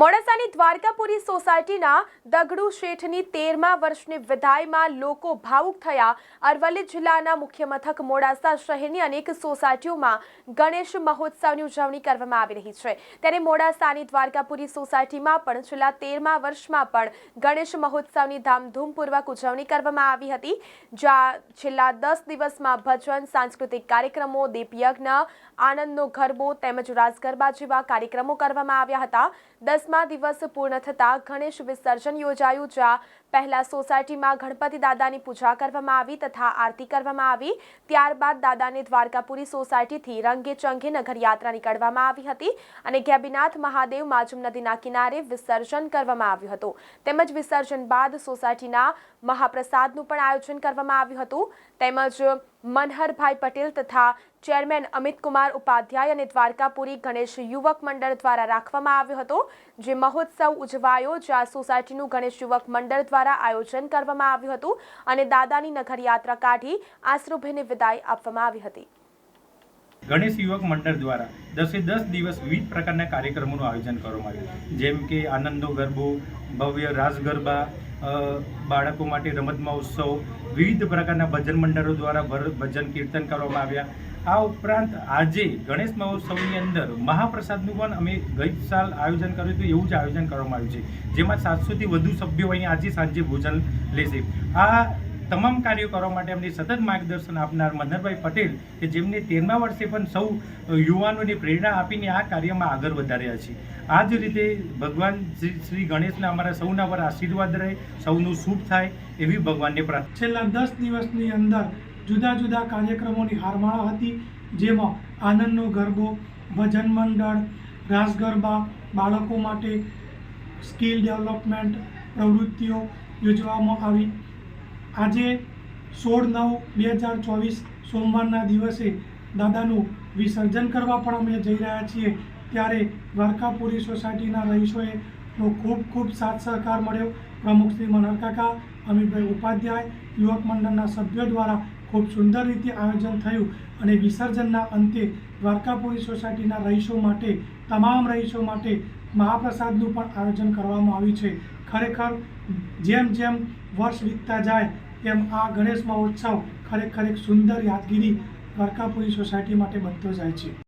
મોડાસાની દ્વારકાપુરી સોસાયટીના દગડુ શેઠની તેરમા વર્ષની વિદાયમાં લોકો ભાવુક થયા. અરવલ્લી જિલ્લાના મુખ્ય મથક મોડાસા શહેરની અનેક સોસાયટીઓમાં ગણેશ મહોત્સવની ઉજવણી કરવામાં આવી રહી છે. ત્યારે મોડાસાની દ્વારકાપુરી સોસાયટીમાં પણ છેલ્લા તેરમા વર્ષમાં પણ ગણેશ મહોત્સવની ધામધૂમપૂર્વક ઉજવણી કરવામાં આવી હતી. જ્યાં છેલ્લા દસ દિવસમાં ભજન, સાંસ્કૃતિક કાર્યક્રમો, દીપયજ્ઞ, આનંદનો ગરબો તેમજ રાસ ગરબા જેવા કાર્યક્રમો કરવામાં આવ્યા હતા. દસમા દિવસ પૂર્ણ થતાં ગણેશ વિસર્જન યોજાયું, જ્યાં પહેલા સોસાયટીમાં ગણપતિ દાદાની પૂજા કરવામાં આવી તથા આરતી કરવામાં આવી. ત્યારબાદ દાદાને દ્વારકાપુરી સોસાયટીથી રંગે ચંગે નગરયાત્રા નીકળવામાં આવી હતી અને ગેબીનાથ મહાદેવ માજુમ નદીના કિનારે વિસર્જન કરવામાં આવ્યું હતું. તેમજ વિસર્જન બાદ સોસાયટીના મહાપ્રસાદનું પણ આયોજન કરવામાં આવ્યું હતું. તેમજ મનહરભાઈ પટેલ તથા ચેરમેન અમિતકુમાર ઉપાધ્યાય અને દ્વારકાપુરી ગણેશ યુવક મંડળ દ્વારા રાખવામાં આવ્યો હતો, જે મહોત્સવ ઉજવાયો જ્યાં સોસાયટીનું ગણેશ યુવક મંડળ દ્વારા આયોજન કરવામાં આવ્યું હતું અને દાદાની નગર યાત્રા કાઢી આશ્રુભેને વિદાય આપવામાં આવી હતી. ગણેશ યુવક મંડળ દ્વારા દસે દસ દિવસ વિવિધ પ્રકારના કાર્યક્રમોનું આયોજન કરવામાં આવ્યું જેમ કે આનંદો ગરબો, ભવ્ય રાસ ગરબા બાળકો માટે રમત મહોત્સવ, વિવિધ પ્રકારના ભજન મંડળો દ્વારા ભજન કીર્તન કરવામાં આવ્યા. આ ઉપરાંત આજે ગણેશ મહોત્સવની અંદર મહાપ્રસાદનું પણ અમે ગઈ સાલ આયોજન કર્યું હતું, એવું જ આયોજન કરવામાં આવ્યું છે. જેમાં સાતસોથી વધુ સભ્યો અહીં આજે સાંજે ભોજન લેશે. આ તમામ કાર્યો કરવા માટે એમને સતત માર્ગદર્શન આપનાર મનહરભાઈ પટેલ કે જેમને તેરમા વર્ષે પણ સૌ યુવાનોને પ્રેરણા આપીને આ કાર્યમાં આગળ વધાર્યા છે. આ જ રીતે ભગવાન શ્રી ગણેશના અમારા સૌના પર આશીર્વાદ રહે, સૌનું શુભ થાય એવી ભગવાનને પ્રાર્થના. છેલ્લા દસ દિવસની અંદર જુદા જુદા કાર્યક્રમોની હારમાળા હતી, જેમાં આનંદનો ગરબો, ભજન મંડળ રાસ ગરબા બાળકો માટે સ્કિલ ડેવલપમેન્ટ, પ્રવૃત્તિઓ યોજવામાં આવી. આજે સોળ નવ બે હજાર ચોવીસ સોમવારના દિવસે દાદાનું વિસર્જન કરવા પણ અમે જઈ રહ્યા છીએ. ત્યારે દ્વારકાપુરી સોસાયટીના રહીશોએ ખૂબ ખૂબ સાથ સહકાર મળ્યો. પ્રમુખ શ્રી મનરકાકા અમિતભાઈ ઉપાધ્યાય, યુવક મંડળના સભ્યો દ્વારા ખૂબ સુંદર રીતે આયોજન થયું અને વિસર્જનના અંતે દ્વારકાપુરી સોસાયટીના રહીશો માટે, તમામ રહીશો માટે મહાપ્રસાદનું પણ આયોજન કરવામાં આવ્યું છે. ખરેખર, જેમ જેમ વર્ષ વીતતા જાય તેમ આ ગણેશ મહોત્સવ ખરેખર એક સુંદર યાદગીરી દ્વારકાપુરી સોસાયટી માટે બનતો જાય છે.